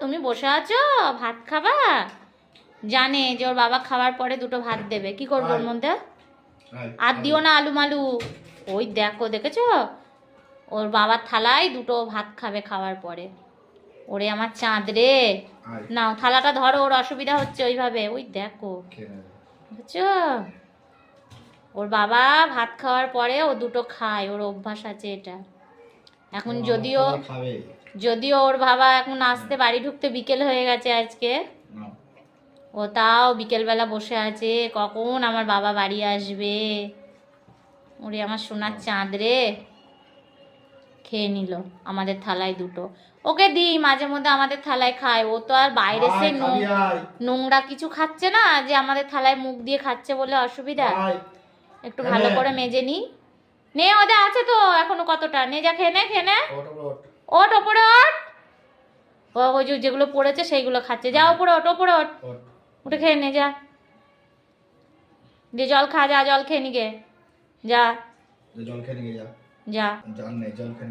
তুমি বসে আছো? ভাত খাবা? জানে যে ওর বাবা খাওয়ার পরে দুটো ভাত দেবে। কি করব ওর মধ্যে? আর দিও না আলু মালু ওই দেখো দেখেছ? ওর বাবার থালায় দুটো ভাত খাবে খাওয়ার পরে। ওরে আমার চাঁদ রে। নাও থালাটা ধরো ওর অসুবিধা হচ্ছে ওইভাবে। ওই দেখো। বুঝছ? ওর বাবা ভাত খাওয়ার পরে ও দুটো খায় ওর অভ্যাস আছে এটা। এখন যদিও যদিও ওর বাবা এখন আসতে বাড়ি ঢুকতে বিকেল হয়ে গেছে আজকে। ও তাও বিকেলবেলা বসে আছে কখন আমার বাবা বাড়ি আসবে? ওরে আমার সোনার চাঁদ রে। খেয়ে নিল আমাদের থালায় দুটো। ওকে দিই মাঝে মধ্যে আমাদের থালায় খায়। ও তো আর বাইরে সে নোংরা কিছু খাচ্ছে না যে আমাদের থালায় মুখ দিয়ে খাচ্ছে বলে অসুবিধা। একটু ভালো হ্যাঁ। করে মেজে নি। নে ওদের আছে তো এখনও কতটা? নে যা খেয়ে নে খেয়ে নে। ওট ওপরে ওট ও ওই যে যেগুলো পড়েছে সেইগুলো খাচ্ছে। যা ওপরে ওট ওপরে ওট উঠে খেয়ে নে যা। দিয়ে জল খা যা জল খেয়ে নিগে যা। জল খেয়ে নিগে যা। যা। নেই জল খেয়ে